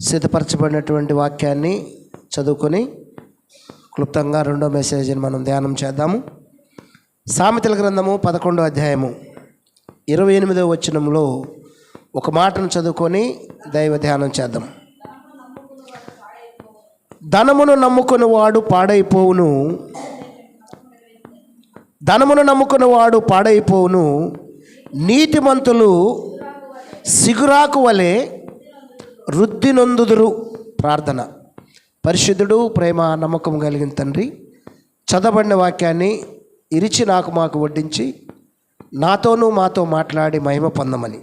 సిద్ధపరచబడినటువంటి వాక్యాన్ని చదువుకొని క్లుప్తంగా రెండో మెసేజ్ని మనం ధ్యానం చేద్దాము. సామెతల గ్రంథము పదకొండో అధ్యాయము ఇరవై ఎనిమిదో వచనంలో ఒక మాటను చదువుకొని దైవ ధ్యానం చేద్దాం. ధనమును నమ్ముకుని వాడు పాడైపోవును. ధనమును నమ్ముకున్న వాడు పాడైపోవును. నీతిమంతులు సిగురాకు వలె వృద్ధి నొందుదురు ప్రార్థన. పరిశుద్ధుడు ప్రేమ నమ్మకం కలిగిన తండ్రి చదవబడిన వాక్యాన్ని ఇరిచి నాకు మాకు వడ్డించి నాతోనూ మాతో మాట్లాడి మహిమ పొందమని.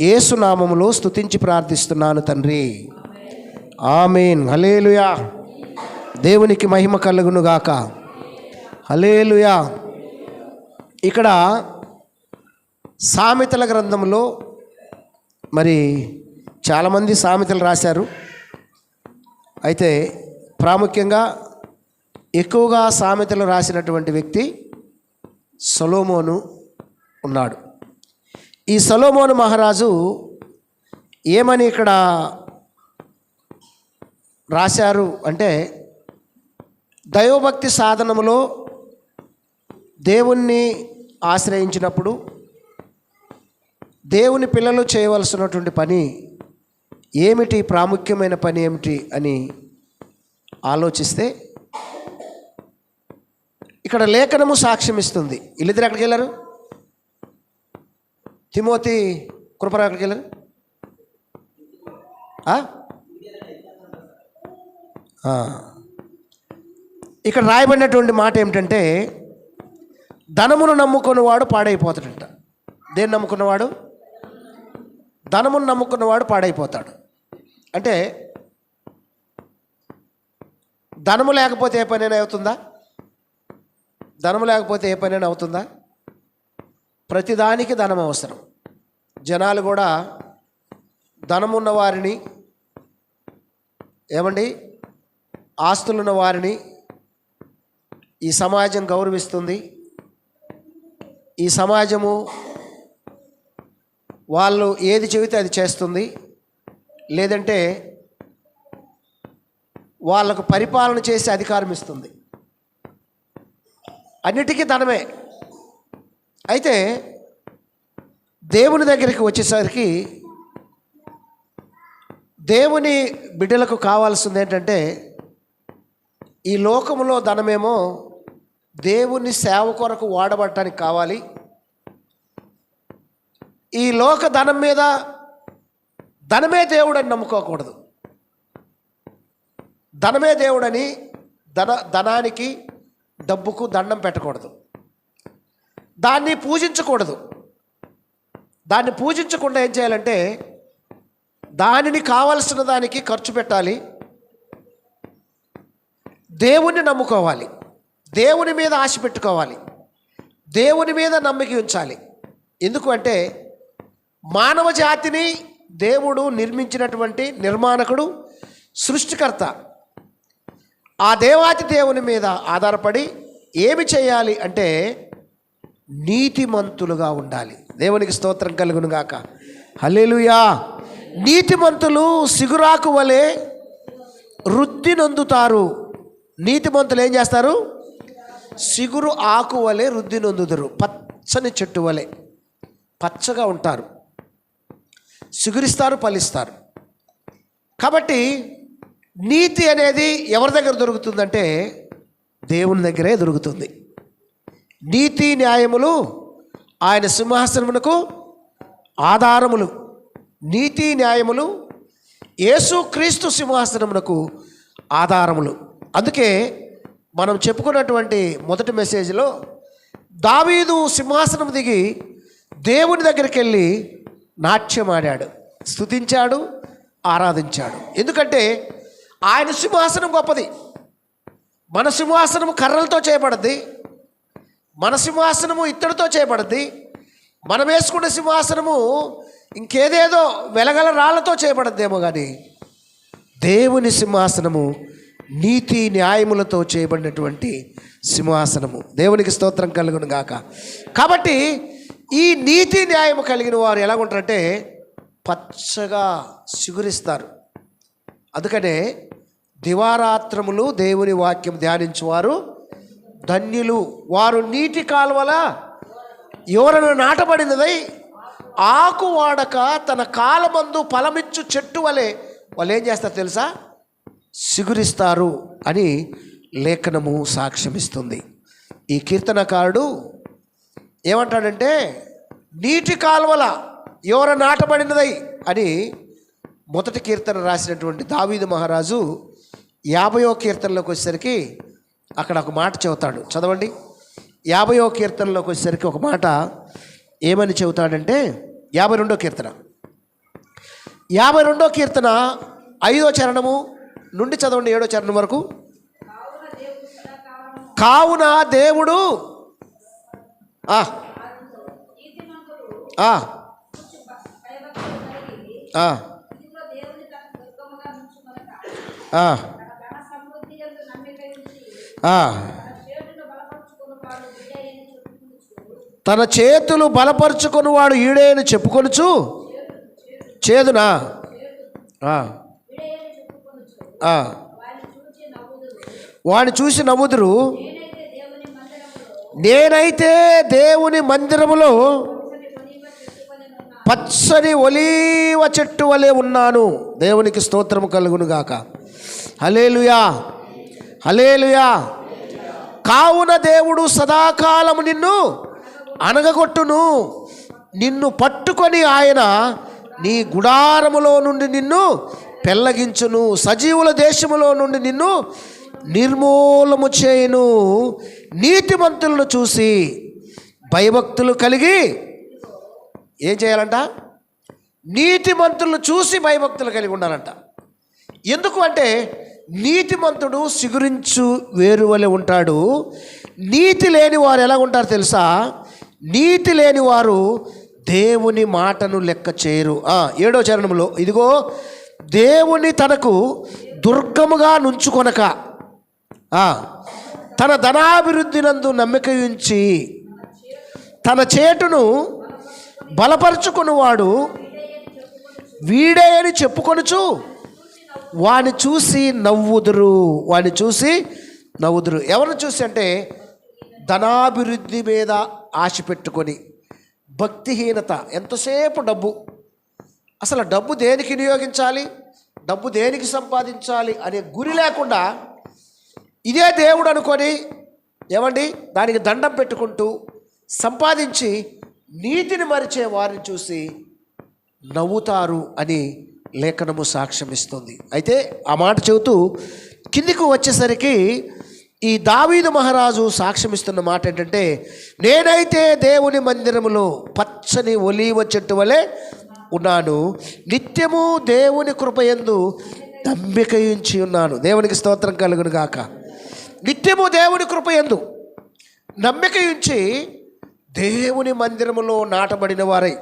ఏసునామములో స్తుతించి ప్రార్థిస్తున్నాను తండ్రి. ఆమెన్. హలేలుయా దేవునికి మహిమ కలుగునుగాక హలేలుయా ఇక్కడ సామెతల గ్రంథంలో మరి చాలామంది సామెతలు రాశారు. అయితే ప్రాముఖ్యంగా ఎక్కువగా సామెతలు రాసినటువంటి వ్యక్తి సొలోమోను ఉన్నాడు. ఈ సొలోమోను మహారాజు ఏమని ఇక్కడ రాశారు అంటే దైవభక్తి సాధనములో దేవుణ్ణి ఆశ్రయించినప్పుడు దేవుని పిల్లలు చేయవలసినటువంటి పని ఏమిటి ప్రాముఖ్యమైన పని ఏమిటి అని ఆలోచిస్తే ఇక్కడ లేఖనము సాక్ష్యం ఇస్తుంది వీళ్ళిద్దరు ఎక్కడికి వెళ్ళారు? తిమోతి కృపరా ఎక్కడికి వెళ్ళారు? ఇక్కడ రాయబడినటువంటి మాట ఏమిటంటే ధనమును నమ్ముకున్నవాడు పాడైపోతాడంట. దేన్ని నమ్ముకున్నవాడు? ధనమును నమ్ముకున్నవాడు పాడైపోతాడు. అంటే ధనము లేకపోతే ఏ పనైనా అవుతుందా? ధనము లేకపోతే ఏ పనైనా అవుతుందా? ప్రతిదానికి ధనం అవసరం. జనాలు కూడా ధనమున్న వారిని ఏమండి? ఆస్తులున్న వారిని ఈ సమాజం గౌరవిస్తుంది. ఈ సమాజము వాళ్ళు ఏది చెబితే అది చేస్తుంది. లేదంటే వాళ్ళకు పరిపాలన చేసే అధికారం ఇస్తుంది. అన్నిటికీ ధనమే అయితే దేవుని దగ్గరికి వచ్చేసరికి దేవుని బిడ్డలకు కావాల్సింది ఏంటంటే ఈ లోకములో ధనమేమో దేవుని సేవ కొరకు వాడబడటానికి కావాలి. ఈ లోక ధనం మీద ధనమే దేవుడని నమ్ముకోకూడదు. ధనమే దేవుడని ధన ధనానికి డబ్బుకు దండం పెట్టకూడదు. దాన్ని పూజించకూడదు. దాన్ని పూజించకుండా ఏం చేయాలంటే దానిని కావలసిన దానికి ఖర్చు పెట్టాలి. దేవుణ్ణి నమ్ముకోవాలి. దేవుని మీద ఆశ పెట్టుకోవాలి. దేవుని మీద నమ్మిక ఉంచాలి. ఎందుకు అంటే మానవ జాతిని దేవుడు నిర్మించినటువంటి నిర్మాణకుడు సృష్టికర్త. ఆ దేవాతి దేవుని మీద ఆధారపడి ఏమి చేయాలి అంటే నీతిమంతులుగా ఉండాలి. దేవునికి స్తోత్రం కలుగునుగాక హలేలుయా నీతిమంతులు సిగురాకు వలె వృద్ధి నొందుతారు. నీతిమంతులు ఏం చేస్తారు? సిగురు ఆకు వలె వృద్ధి నొందుతారు పచ్చని చెట్టు వలె. పచ్చగా ఉంటారు. చిగురిస్తారు ఫలిస్తారు కాబట్టి నీతి అనేది ఎవరి దగ్గర దొరుకుతుందంటే దేవుని దగ్గరే దొరుకుతుంది. నీతి న్యాయములు ఆయన సింహాసనమునకు ఆధారములు. నీతి న్యాయములు యేసుక్రీస్తు సింహాసనమునకు ఆధారములు. అందుకే మనం చెప్పుకున్నటువంటి మొదటి మెసేజ్లో దావీదు సింహాసనం దిగి దేవుని దగ్గరికి వెళ్ళి నాట్యం ఆడాడు స్తుతించాడు ఆరాధించాడు. ఎందుకంటే ఆయన సింహాసనం గొప్పది. మన సింహాసనం కర్రలతో చేయబడద్ది. మన సింహాసనము ఇత్తడితో చేయబడద్ది. మనం వేసుకున్న సింహాసనము ఇంకేదేదో వెలగల రాళ్ళతో చేయబడద్దేమో కానీ దేవుని సింహాసనము నీతి న్యాయములతో చేయబడినటువంటి సింహాసనము. దేవునికి స్తోత్రం కలుగును గాక. కాబట్టి ఈ నీతి న్యాయము కలిగిన వారు ఎలా ఉంటారంటే పచ్చగా సిగురిస్తారు. అందుకనే దివారాత్రములు దేవుని వాక్యం ధ్యానించేవారు ధన్యులు. వారు నీటి కాలువల ఎవరను నాటబడినదై ఆకు వాడక తన కాలమందు ఫలమిచ్చు చెట్టు వలె వాళ్ళు ఏం చేస్తారు తెలుసా? సిగురిస్తారు అని లేఖనము సాక్ష్యమిస్తుంది. ఈ కీర్తనకారుడు ఏమంటాడంటే నీటి కాలువల ఎవర నాటబడినదై? అని మొదటి కీర్తన రాసినటువంటి దావీదు మహారాజు యాభయో కీర్తనలోకి వచ్చేసరికి అక్కడ ఒక మాట చెబుతాడు. చదవండి. యాభయో కీర్తనలోకి వచ్చేసరికి ఒక మాట ఏమని చెబుతాడంటే యాభై రెండో కీర్తన. యాభై రెండో కీర్తన ఐదో చరణము నుండి చదవండి ఏడో చరణం వరకు. కావున దేవుడు తన చేతులు బలపరుచుకొని వాడు ఈడేని చెప్పుకొనుచు? చేదునా? వాడిని చూసి నవ్వుదురు. నేనైతే దేవుని మందిరములో పచ్చని ఒలీవ చెట్టు వలె ఉన్నాను. దేవునికి స్తోత్రము కలుగును గాక హలేలుయా హలేలుయా కావున దేవుడు సదాకాలము నిన్ను అనగగొట్టును నిన్ను పట్టుకొని ఆయన నీ గుడారములో నుండి నిన్ను పెళ్ళగించును సజీవుల దేశములో నుండి నిన్ను నిర్మూలము చేయును. నీతిమంతులను చూసి భయభక్తులు కలిగి ఏం చేయాలంట? నీతిమంతులను చూసి భయభక్తులు కలిగి ఉండాలంట. ఎందుకు అంటే నీతిమంతుడు సిగురించు వేరువలె ఉంటాడు. నీతి లేని వారు ఎలా ఉంటారు తెలుసా? నీతి లేని వారు దేవుని మాటను లెక్క చేయరు. ఆ, ఏడో చరణంలో ఇదిగో దేవుని తనకు దుర్గముగా నుంచుకొనక తన తన ధనాభివృద్ధినందు నమ్మిక ఉంచి తన చేటును బలపరుచుకునివాడు వీడే అని చెప్పుకొనుచు వాని చూసి నవ్వుదురు వాని చూసి నవ్వుదురు. ఎవరిని చూసి అంటే ధనాభివృద్ధి మీద ఆశ పెట్టుకొని భక్తిహీనత ఎంతసేపు డబ్బు. అసలు డబ్బు దేనికి వినియోగించాలి? డబ్బు దేనికి సంపాదించాలి? అనే గురి లేకుండా ఇదే దేవుడు అనుకొని ఏమండి? దానికి దండం పెట్టుకుంటూ సంపాదించి నీతిని మరిచే వారిని చూసి నవ్వుతారు అని లేఖనము సాక్ష్యం ఇస్తుంది. అయితే ఆ మాట చెబుతూ కిందికి వచ్చేసరికి ఈ దావీదు మహారాజు సాక్ష్యమిస్తున్న మాట ఏంటంటే నేనైతే దేవుని మందిరములో పచ్చని ఒలీవ చెట్టు వలె ఉన్నాను. నిత్యము దేవుని కృపయందు నమ్మికయించి ఉన్నాను. దేవునికి స్తోత్రం కలుగును గాక. నిత్యము దేవుని కృపయందు నమ్మిక ఉంచి దేవుని మందిరములో నాటబడిన వారై.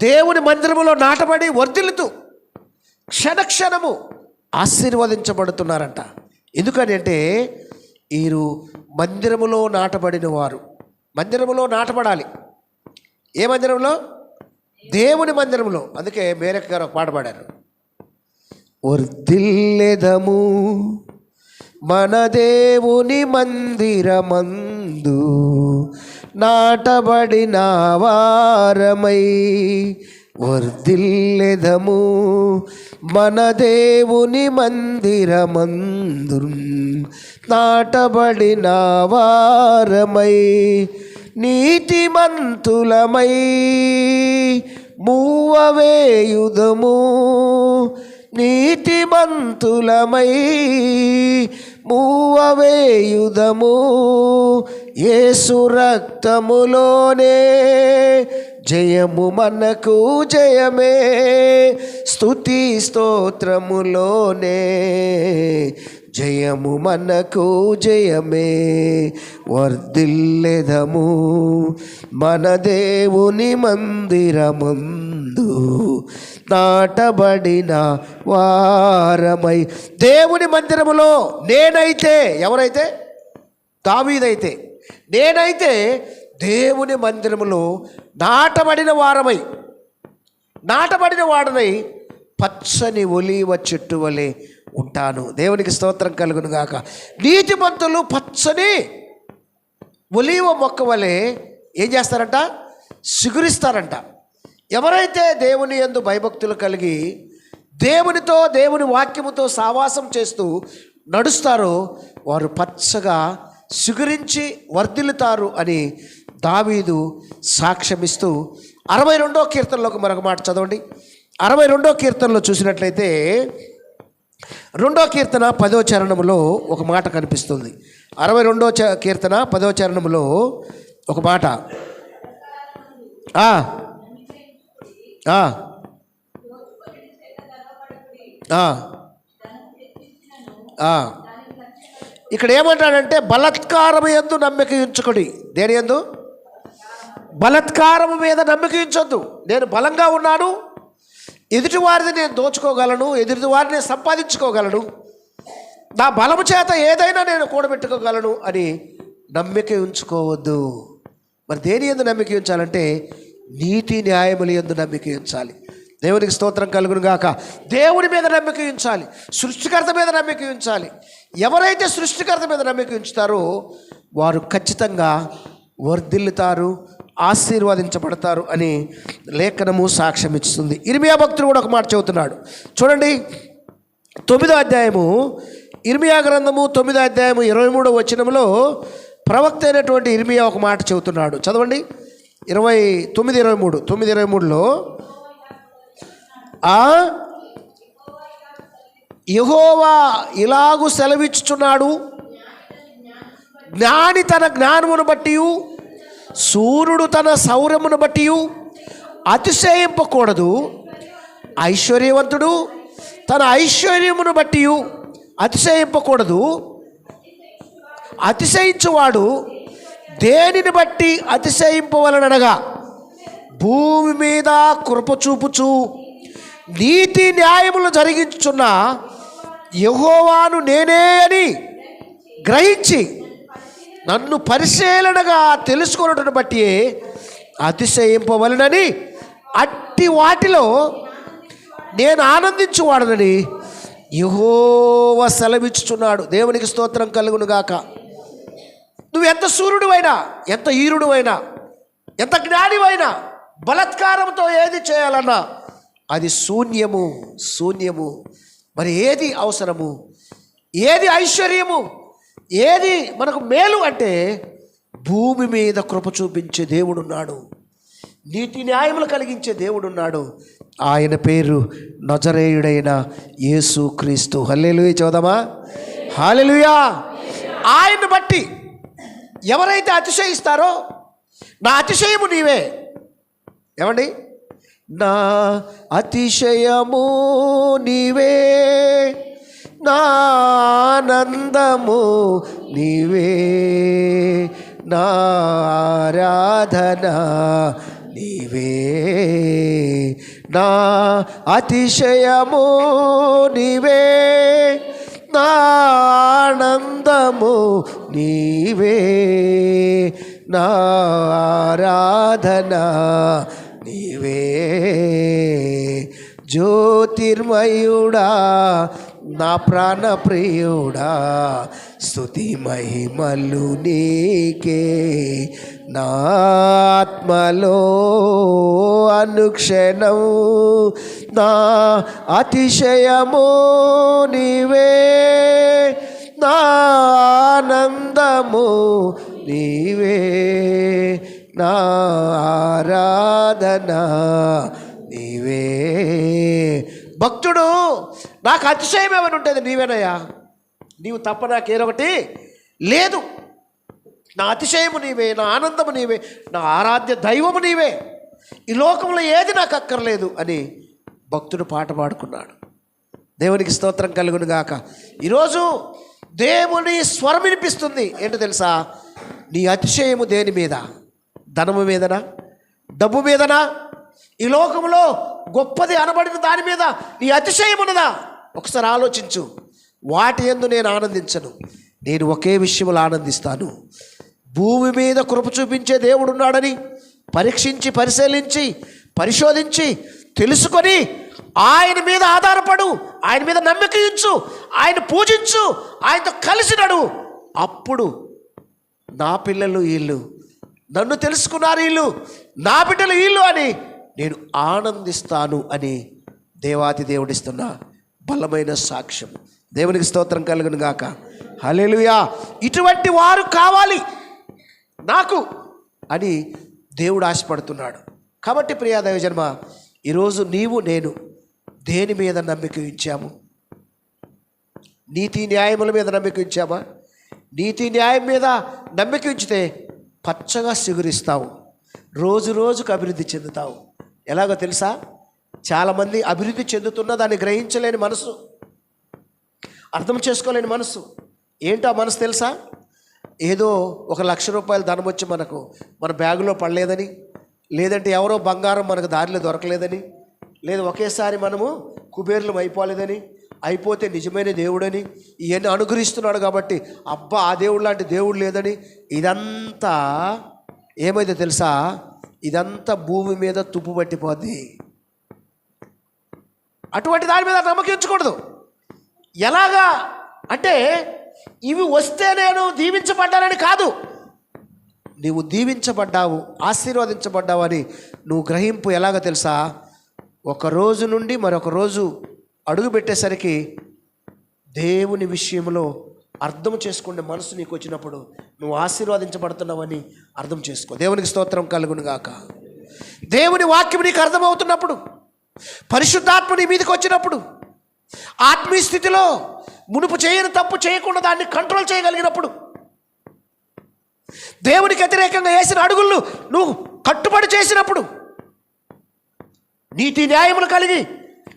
దేవుని మందిరములో నాటబడి వర్ధిల్లుతూ క్షణక్షణము ఆశీర్వదించబడుతున్నారంట. ఎందుకని అంటే వీరు మందిరములో నాటబడిన వారు. మందిరములో నాటబడాలి. ఏ మందిరంలో? దేవుని మందిరంలో. అందుకే మేరక్ గారు ఒక పాట పాడారు. వర్ధిల్లెదము మన దేవుని మందిరమందు నాటబడిన వారమై వర్ధిల్లెదము. మన దేవుని మందిరమందు నాటబడిన వారమై నీతిమంతులమై మూవవేయుదము. నీతిమంతులమై మూవవేయుదము. ఏసు రక్తములోనే జయము మనకు జయమే. స్థుతి స్తోత్రములోనే జయము మనకు జయమే. వర్ధిల్లెదము మన దేవుని మందిరమందు నాటబడిన వారమై. దేవుని మందిరములో నేనైతే ఎవరైతే? దావీదైతే. నేనైతే దేవుని మందిరములో నాటబడిన వారమై నాటబడిన వాడనై పచ్చని ఒలీవ చెట్టు వలె ఉంటాను. దేవునికి స్తోత్రం కలుగును గాక. నీతిమంతులు పచ్చని ఒలీవ మొక్క వలె ఏం చేస్తారంట? సిగురిస్తారంట. ఎవరైతే దేవుని యందు భయభక్తులు కలిగి దేవునితో దేవుని వాక్యముతో సావాసం చేస్తూ నడుస్తారో వారు పచ్చగా సిగురించి వర్ధిల్లుతారు అని దావీదు సాక్ష్యమిస్తూ అరవై రెండో కీర్తనలోకి మరొక మాట చదవండి. అరవై రెండో కీర్తనలో చూసినట్లయితే రెండో కీర్తన పదో చరణములో ఒక మాట కనిపిస్తుంది. అరవై రెండో చ కీర్తన పదో చరణములో ఒక మాట. ఆ. ఇక్కడ ఏమంటాడంటే బలత్కారం ఎందు నమ్మిక ఉంచుకుడి దేని ఎందు? బలత్కారం మీద నమ్మిక ఉంచొద్దు నేను బలంగా ఉన్నాను ఎదుటివారిని నేను దోచుకోగలను ఎదుటివారిని సంపాదించుకోగలను. నా బలము చేత ఏదైనా నేను కూడబెట్టుకోగలను అని నమ్మిక ఉంచుకోవద్దు మరి దేని ఎందు నమ్మిక ఉంచాలంటే నీతి న్యాయములు ఎందు నమ్మిక ఉంచాలి దేవునికి స్తోత్రం కలుగును గాక దేవుని మీద నమ్మిక ఉంచాలి సృష్టికర్త మీద నమ్మిక ఉంచాలి ఎవరైతే సృష్టికర్త మీద నమ్మిక ఉంచుతారో వారు ఖచ్చితంగా వర్ధిల్లుతారు ఆశీర్వదించబడతారు అని లేఖనము సాక్ష్యం ఇస్తుంది ఇరిమియా భక్తుడు కూడా ఒక మాట చెబుతున్నాడు. చూడండి తొమ్మిదో అధ్యాయము ఇర్మియా గ్రంథము తొమ్మిదో అధ్యాయము ఇరవై మూడో వచనంలో ప్రవక్త అయినటువంటి ఇర్మియా ఒక మాట చెబుతున్నాడు. చదవండి. ఇరవై తొమ్మిది ఇరవై మూడు. తొమ్మిది ఇరవై మూడులో ఆ? యహోవా ఇలాగు సెలవిచ్చుచున్నాడు. జ్ఞాని తన జ్ఞానమును బట్టి సూర్యుడు తన సౌర్యమును బట్టి అతిశయింపకూడదు. ఐశ్వర్యవంతుడు తన ఐశ్వర్యమును బట్టి అతిశయింపకూడదు. అతిశయించువాడు దేనిని బట్టి అతిశయింపవలనగా భూమి మీద కృప చూపుచు నీతి న్యాయములు జరిగించుచున్న యహోవాను నేనే అని గ్రహించి నన్ను పరిశీలనగా తెలుసుకున్నటను బట్టి అతిశయింపవలనని అట్టి వాటిలో నేను ఆనందించువాడనని యహోవ సెలవిచ్చుచున్నాడు. దేవునికి స్తోత్రం కలుగును గాక నువ్వు ఎంత సూర్యుడువైనా ఎంత ఈరుడువైనా ఎంత జ్ఞానివైనా బలత్కారంతో ఏది చేయాలన్నా అది శూన్యము శూన్యము. మరి ఏది అవసరము? ఏది ఐశ్వర్యము? ఏది మనకు మేలు అంటే భూమి మీద కృప చూపించే దేవుడున్నాడు. నీతి న్యాయములు కలిగించే దేవుడున్నాడు. ఆయన పేరు నజరేయుడైన యేసు క్రీస్తు హల్లెలూయ చోదమా హాలెలుయా ఆయన్ని బట్టి ఎవరైతే అతిశయిస్తారో నా అతిశయము నీవే. ఏమండి? నా అతిశయము నీవే. నా ఆనందము నీవే. నా ఆరాధన నీవే. నా అతిశయము నీవే. నానందము నీవే నా ఆరాధన నీవే జ్యోతిర్మయుడా నా ప్రాణప్రియుడా స్తుతి మహిమలు నీకే నా ఆత్మలో అనుక్షణం నా అతిశయము నీవే నా ఆనందము నీవే నా ఆరాధన నీవే. భక్తుడు నాకు అతిశయం ఏమైనా ఉంటుంది నీవేనయ్యా? నీవు తప్ప నాకేరొకటి లేదు. నా అతిశయము నీవే నా ఆనందము నీవే నా ఆరాధ్య దైవము నీవే. ఈ లోకంలో ఏది నాకు అక్కర్లేదు అని భక్తుడు పాట పాడుకున్నాడు. దేవునికి స్తోత్రం కలుగును గాక. ఈరోజు దేవుని స్వరం వినిపిస్తుంది. ఏంటో తెలుసా? నీ అతిశయము దేని మీద? ధనము మీదనా? డబ్బు మీదనా? ఈ లోకంలో గొప్పది అనబడిన దాని మీద నీ అతిశయం ఉన్నదా? ఒకసారి ఆలోచించు. వాటి ఎందు నేను ఆనందించను. నేను ఒకే విషయంలో ఆనందిస్తాను. భూమి మీద కృప చూపించే దేవుడు ఉన్నాడని పరీక్షించి పరిశీలించి పరిశోధించి తెలుసుకొని ఆయన మీద ఆధారపడు ఆయన మీద నమ్మిక ఇచ్చు ఆయన పూజించు ఆయనతో కలిసి నడు. అప్పుడు నా పిల్లలు వీళ్ళు నన్ను తెలుసుకున్నారు వీళ్ళు నా బిడ్డలు వీళ్ళు అని నేను ఆనందిస్తాను అని దేవాతి దేవుడిస్తున్న బలమైన సాక్ష్యం. దేవునికి స్తోత్రం కలుగును గాక. హలేలుయా ఇటువంటి వారు కావాలి. నాకు అని దేవుడు ఆశపడుతున్నాడు. కాబట్టి ప్రియా దైవజన్మ ఈరోజు నీవు నేను దేని మీద నమ్మిక ఇచ్చాము నీతి న్యాయముల మీద నమ్మిక ఇచ్చామా నీతి న్యాయం మీద నమ్మిక ఉంచితే పచ్చగా సిగురిస్తావు. రోజు రోజుకు అభివృద్ధి చెందుతావు. ఎలాగో తెలుసా? చాలామంది అభివృద్ధి చెందుతున్న దాన్ని గ్రహించలేని మనసు. అర్థం చేసుకోలేని మనసు. ఏంటో ఆ మనసు తెలుసా? ఏదో ఒక లక్ష రూపాయల ధనం వచ్చి మనకు మన బ్యాగులో పడలేదని లేదంటే ఎవరో బంగారం మనకు దారిలో దొరకలేదని లేదా ఒకేసారి మనము కుబేర్లం అయిపోలేదని అయిపోతే నిజమైన దేవుడని ఇవన్నీ అనుగ్రహిస్తున్నాడు కాబట్టి అబ్బా ఆ దేవుడు లాంటి దేవుడు లేదని ఇదంతా ఏమైతే తెలుసా? ఇదంతా భూమి మీద తుప్పు పట్టిపోద్ది. అటువంటి దాని మీద నమ్మకించకూడదు. ఎలాగా? అంటే ఇవి వస్తే నేను దీవించబడ్డానని కాదు. నీవు దీవించబడ్డావు ఆశీర్వదించబడ్డావు అని నువ్వు గ్రహింపు ఎలాగో తెలుసా? ఒక రోజు నుండి మరొక రోజు అడుగు పెట్టేసరికి దేవుని విషయంలో అర్థం చేసుకునే మనసు నీకు వచ్చినప్పుడు నువ్వు ఆశీర్వాదించబడుతున్నావని అర్థం చేసుకో. దేవునికి స్తోత్రం కలుగును గాక. దేవుని వాక్యం నీకు అర్థమవుతున్నప్పుడు పరిశుద్ధాత్మ నీ మీదకి వచ్చినప్పుడు ఆత్మీయ స్థితిలో మునుపు చేయని తప్పు చేయకుండా దాన్ని కంట్రోల్ చేయగలిగినప్పుడు దేవునికి వ్యతిరేకంగా వేసిన అడుగులు నువ్వు కట్టుబడి చేసినప్పుడు నీతి న్యాయములు కలిగి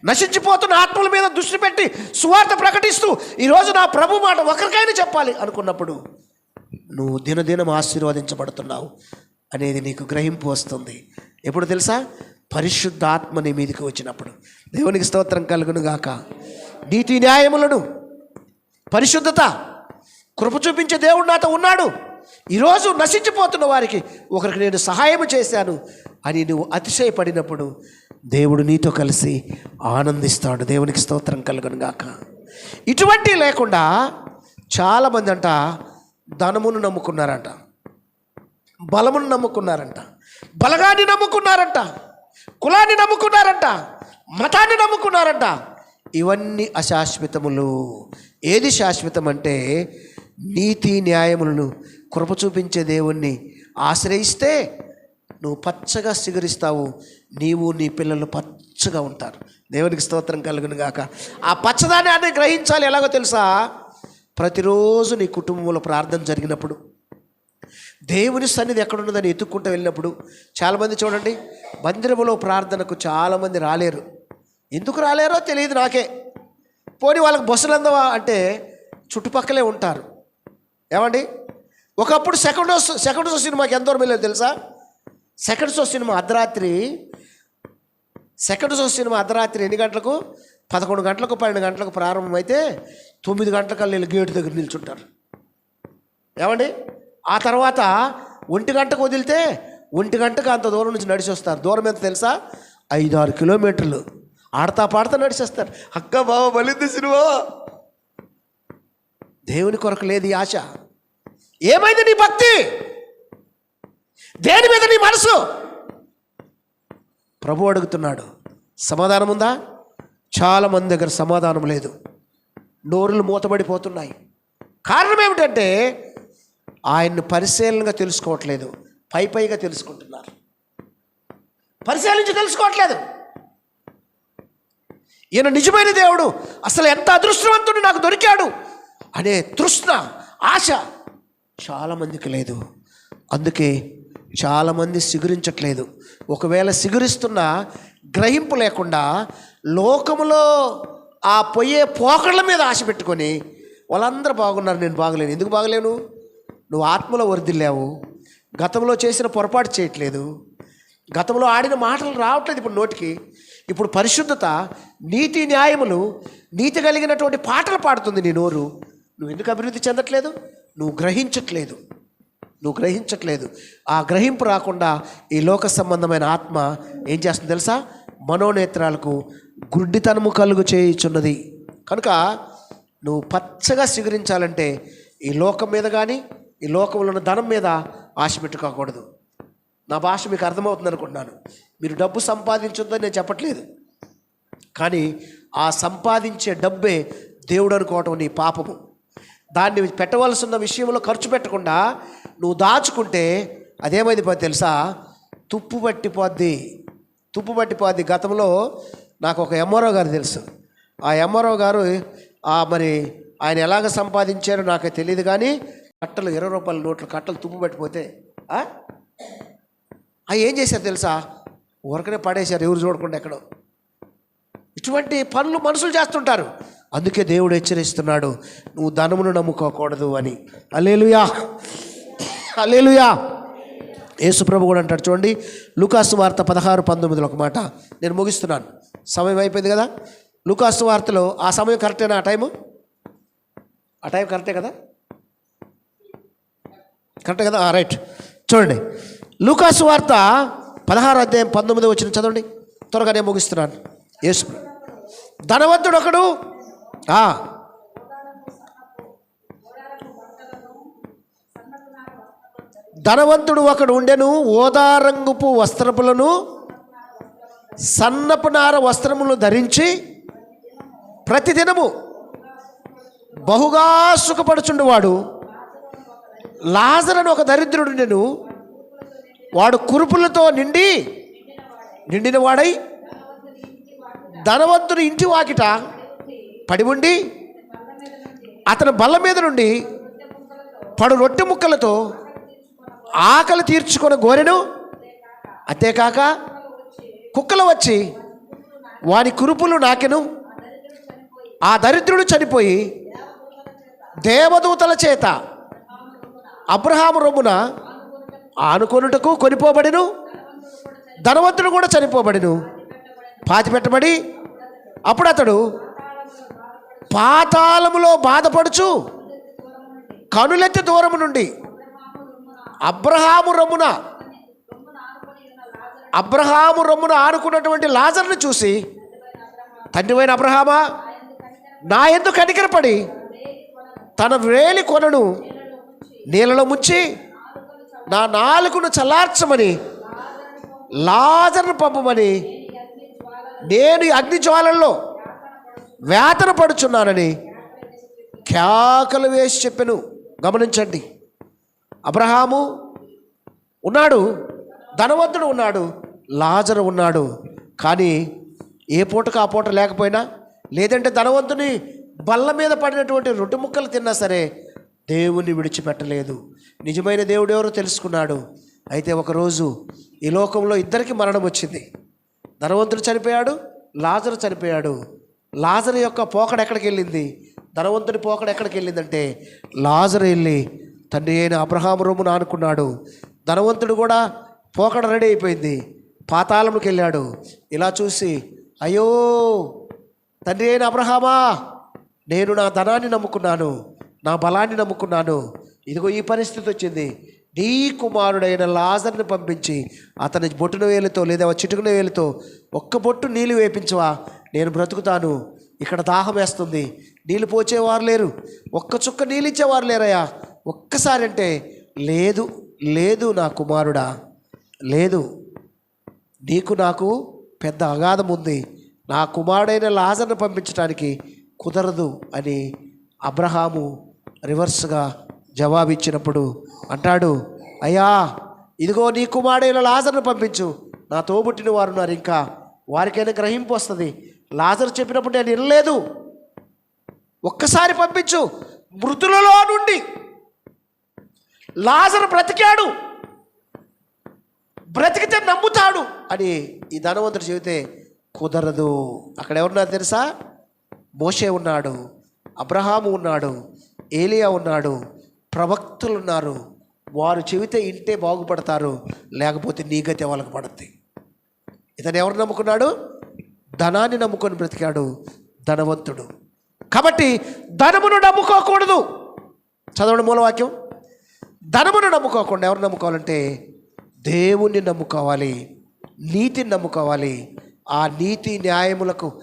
నశించిపోతున్న ఆత్మల మీద దృష్టి పెట్టి సువార్త ప్రకటిస్తూ ఈరోజు నా ప్రభు మాట ఒకరికైనా చెప్పాలి అనుకున్నప్పుడు నువ్వు దినదినం ఆశీర్వదించబడుతున్నావు అనేది నీకు గ్రహింపు వస్తుంది. ఎప్పుడు తెలుసా? పరిశుద్ధాత్మ నీ మీదకి వచ్చినప్పుడు. దేవునికి స్తోత్రం కలుగునుగాక. నీతి న్యాయములను పరిశుద్ధత కృప చూపించే దేవుడు నాతో ఉన్నాడు. ఈరోజు నశించిపోతున్న వారికి ఒకరికి నేను సహాయం చేశాను అని నువ్వు అతిశయపడినప్పుడు దేవుడు నీతో కలిసి ఆనందిస్తాడు. దేవునికి స్తోత్రం కలుగును గాక. ఇటువంటి లేకుండా చాలామంది అంట ధనమును నమ్ముకున్నారంట. బలమును నమ్ముకున్నారంట. బలగాన్ని నమ్ముకున్నారంట. కులాన్ని నమ్ముకున్నారంట. మతాన్ని నమ్ముకున్నారంట. ఇవన్నీ అశాశ్వతములు. ఏది శాశ్వతం అంటే నీతి న్యాయములను కృప చూపించే దేవుణ్ణి ఆశ్రయిస్తే నువ్వు పచ్చగా సిగరిస్తావు నీవు నీ పిల్లలు పచ్చగా ఉంటారు. దేవునికి స్తోత్రం కలుగును గాక. ఆ పచ్చదాన్ని గ్రహించాలి ఎలాగో తెలుసా? ప్రతిరోజు నీ కుటుంబంలో ప్రార్థన జరిగినప్పుడు దేవుని సన్నిధి ఎక్కడున్నదని ఎత్తుక్కుంటూ వెళ్ళినప్పుడు చాలామంది చూడండి మందిరములో ప్రార్థనకు చాలామంది రాలేరు. ఎందుకు రాలేరో తెలియదు నాకే. పోనీ వాళ్ళకి బస్సులు అందవా అంటే చుట్టుపక్కలే ఉంటారు. ఏమండి? ఒకప్పుడు సెకండ్ షో సెకండ్ షో సినిమాకి ఎంత దూరం వెళ్ళేది తెలుసా? సెకండ్ షో సినిమా అర్ధరాత్రి సెకండ్ షో సినిమా అర్ధరాత్రి ఎన్ని గంటలకు? పదకొండు గంటలకు పన్నెండు గంటలకు ప్రారంభమైతే తొమ్మిది గంటలకల్లా వీళ్ళు గేటు దగ్గర నిల్చుంటారు. ఏమండి? ఆ తర్వాత ఒంటి గంటకు వదిలితే ఒంటి గంటకు అంత దూరం నుంచి నడిచి వస్తారు దూరం ఎంత తెలుసా? ఐదు ఆరు కిలోమీటర్లు. ఆడతా పాడతా నడిచేస్తారు. అక్క బావ బలింది సినిమా. దేవుని కొరకు లేదు ఈ ఆశ. ఏమైంది నీ భక్తి? దేని మీద నీ మనసు? ప్రభు అడుగుతున్నాడు సమాధానం ఉందా? చాలామంది దగ్గర సమాధానం లేదు. నోరులు మూతబడిపోతున్నాయి. కారణం ఏమిటంటే ఆయన్ని పరిశీలనగా తెలుసుకోవట్లేదు. పై పైగా తెలుసుకుంటున్నారు. పరిశీలించి తెలుసుకోవట్లేదు. ఈయన నిజమైన దేవుడు. అసలు ఎంత అదృష్టవంతుడు నాకు దొరికాడు అనే తృష్ణ ఆశ చాలామందికి లేదు. అందుకే చాలామంది సిగురించట్లేదు. ఒకవేళ సిగురిస్తున్న గ్రహింపు లేకుండా లోకములో ఆ పోయే పోకళ్ళ మీద ఆశ పెట్టుకొని వాళ్ళందరూ బాగున్నారు నేను బాగలేను. ఎందుకు బాగలేను? నువ్వు ఆత్మలో వరిదిల్లావు గతంలో చేసిన పొరపాటు చేయట్లేదు. గతంలో ఆడిన మాటలు రావట్లేదు ఇప్పుడు నోటికి. ఇప్పుడు పరిశుద్ధత నీతి న్యాయములు నీతి కలిగినటువంటి పాటలు పాడుతుంది నీ నోరు. నువ్వు ఎందుకు అభివృద్ధి చెందట్లేదు? నువ్వు గ్రహించట్లేదు. నువ్వు గ్రహించట్లేదు. ఆ గ్రహింపు రాకుండా ఈ లోక సంబంధమైన ఆత్మ ఏం చేస్తుంది తెలుసా? మనోనేత్రాలకు గుడ్డితనము కలుగు చేయుచున్నది. కనుక నువ్వు పచ్చగా స్వీకరించాలంటే ఈ లోకం మీద కానీ ఈ లోకంలో ఉన్న ధనం మీద ఆశ పెట్టుకోకూడదు. నా భాష మీకు అర్థమవుతుంది అనుకుంటున్నాను మీరు డబ్బు సంపాదించొద్దని నేను చెప్పట్లేదు. కానీ ఆ సంపాదించే డబ్బే దేవుడు అనుకోవటం నీ పాపము. దాన్ని పెట్టవలసిన విషయంలో ఖర్చు పెట్టకుండా నువ్వు దాచుకుంటే అదేమైంది పో తెలుసా? తుప్పు పట్టిపోద్ది. తుప్పు పట్టిపోద్ది. గతంలో నాకు ఒక ఎంఆర్ఓ గారు తెలుసు. ఆ ఎంఆర్ఓ గారు ఆ మరి ఆయన ఎలాగ సంపాదించారో నాకు తెలియదు కానీ కట్టలు ఇరవై రూపాయల నోట్లు కట్టలు తుప్పు పట్టిపోతే ఆ? ఏం చేశారు తెలుసా? ఊరకనే పడేశారు ఎవరు చూడకుండా ఎక్కడో. ఇటువంటి పనులు మనుషులు చేస్తుంటారు. అందుకే దేవుడు హెచ్చరిస్తున్నాడు నువ్వు ధనమును నమ్ముకోకూడదు అని. అలేలుయా అలేలుయా యేసుప్రభు కూడా అంటాడు చూడండి లుకాసు వార్త పదహారు పంతొమ్మిదిలో ఒక మాట. నేను ముగిస్తున్నాను. సమయం అయిపోయింది కదా? లుకాసు వార్తలో ఆ సమయం కరెక్టేనా? ఆ టైము? ఆ టైం కరెక్టే కదా? కరెక్టే కదా? రైట్. చూడండి లూకాసు వార్త పదహారు అధ్యాయం పంతొమ్మిది వచ్చిన చదవండి. త్వరగానే ముగిస్తున్నాను. యేసు ధనవంతుడు ఒకడు. ధనవంతుడు ఒకడు ఉండెను. ఓదారంగుపు వస్త్రములను సన్నపు నార వస్త్రములు ధరించి ప్రతిదినము బహుగా సుఖపడుచుండేవాడు. లాజరను ఒక దరిద్రుడు నేను వాడు కురుపులతో నిండి నిండిన వాడై ధనవంతుని ఇంటి వాకిట పడి ఉండి అతని బల్ల మీద నుండి పడు రొట్టె ముక్కలతో ఆకలి తీర్చుకున్న గోరెను అంతేకాక కుక్కలు వచ్చి వాని కురుపులు నాకెను. ఆ దరిద్రుడు చనిపోయి దేవదూతల చేత అబ్రహాము రొమ్మున ఆనుకొనుటకు కొనిపోబడిను. ధనవంతుడు కూడా చనిపోబడిను. పాతిపెట్టబడి అప్పుడు అతడు పాతాళములో బాధపడుచు కనులెత్తి దూరము నుండి అబ్రహాము రొమ్మున అబ్రహాము రొమ్మున ఆనుకున్నటువంటి లాజర్ను చూసి తండ్రివైన అబ్రహామా నా ఎందుకు కనికరపడి తన వేలి కొనను నీళ్ళలో ముంచి నా నాలుగును చల్లార్చమని లాజర్ను పంపమని నేను ఈ అగ్ని జ్వాలల్లో వేతన పడుచున్నానని కేకలు వేసి చెప్పాను. గమనించండి. అబ్రహాము ఉన్నాడు ధనవంతుడు ఉన్నాడు లాజరు ఉన్నాడు. కానీ ఏ పూటకు ఆ పూట లేకపోయినా లేదంటే ధనవంతుని బల్ల మీద పడినటువంటి రొట్టె ముక్కలు తిన్నా సరే దేవుణ్ణి విడిచిపెట్టలేదు. నిజమైన దేవుడు ఎవరో తెలుసుకున్నాడు. అయితే ఒకరోజు ఈ లోకంలో ఇద్దరికి మరణం వచ్చింది. ధనవంతుడు చనిపోయాడు లాజరు చనిపోయాడు. లాజరు యొక్క పోకడ ఎక్కడికి వెళ్ళింది? ధనవంతుడి పోకడ ఎక్కడికి వెళ్ళిందంటే లాజరు వెళ్ళి తండ్రి అయిన అబ్రహాం రూమును ఆనుకున్నాడు. ధనవంతుడు కూడా పోకడ రెడీ అయిపోయింది. పాతాళంకి వెళ్ళాడు. ఇలా చూసి అయ్యో తండ్రి అయిన అబ్రహామా నేను నా ధనాన్ని నమ్ముకున్నాను. నా బలాన్ని నమ్ముకున్నాను. ఇదిగో ఈ పరిస్థితి వచ్చింది. నీ కుమారుడైన లాజర్ని పంపించి అతని బొట్టున వేలుతో లేదా చిటుకున వేలుతో ఒక్క బొట్టు నీళ్ళు వేపించవా. నేను బ్రతుకుతాను. ఇక్కడ దాహం వేస్తుంది. నీళ్ళు పోచేవారు లేరు. ఒక్క చుక్క నీళ్ళు ఇచ్చేవారు లేరయ్యా. ఒక్కసారి అంటే లేదు లేదు నా కుమారుడా. లేదు. నీకు నాకు పెద్ద అగాధం ఉంది. నా కుమారుడైన లాజర్ను పంపించడానికి కుదరదు అని అబ్రహాము రివర్స్గా జవాబిచ్చినప్పుడు అంటాడు అయ్యా ఇదిగో నీ కుమారుడైన లాజర్ను పంపించు. నా తోబుట్టిన వారు ఉన్నారు ఇంకా. వారికైనా గ్రహింపు వస్తుంది. లాజర్ చెప్పినప్పుడు నేను వినలేదు. ఒక్కసారి పంపించు. మృతులలో నుండి లాజర్ బ్రతికాడు. బ్రతికితే నమ్ముతాడు. అని ఈ ధనవంతుడు చెబితే కుదరదు. అక్కడ ఎవరున్నారు తెలుసా? మోషే ఉన్నాడు. అబ్రహాము ఉన్నాడు. ఏలియా ఉన్నాడు ప్రవక్తులు ఉన్నారు వారు చెబితే ఇంటే బాగుపడతారు లేకపోతే నీ గతి వాళ్ళకి పడుద్ది. ఇతను ఎవరు నమ్ముకున్నాడు? ధనాన్ని నమ్ముకొని బ్రతికాడు ధనవంతుడు. కాబట్టి ధనమును నమ్ముకోకూడదు. చదవడం మూలవాక్యం. ధనమును నమ్ముకోకుండా ఎవరు నమ్ముకోవాలంటే దేవుణ్ణి నమ్ముకోవాలి నీతిని నమ్ముకోవాలి. ఆ నీతి న్యాయములకు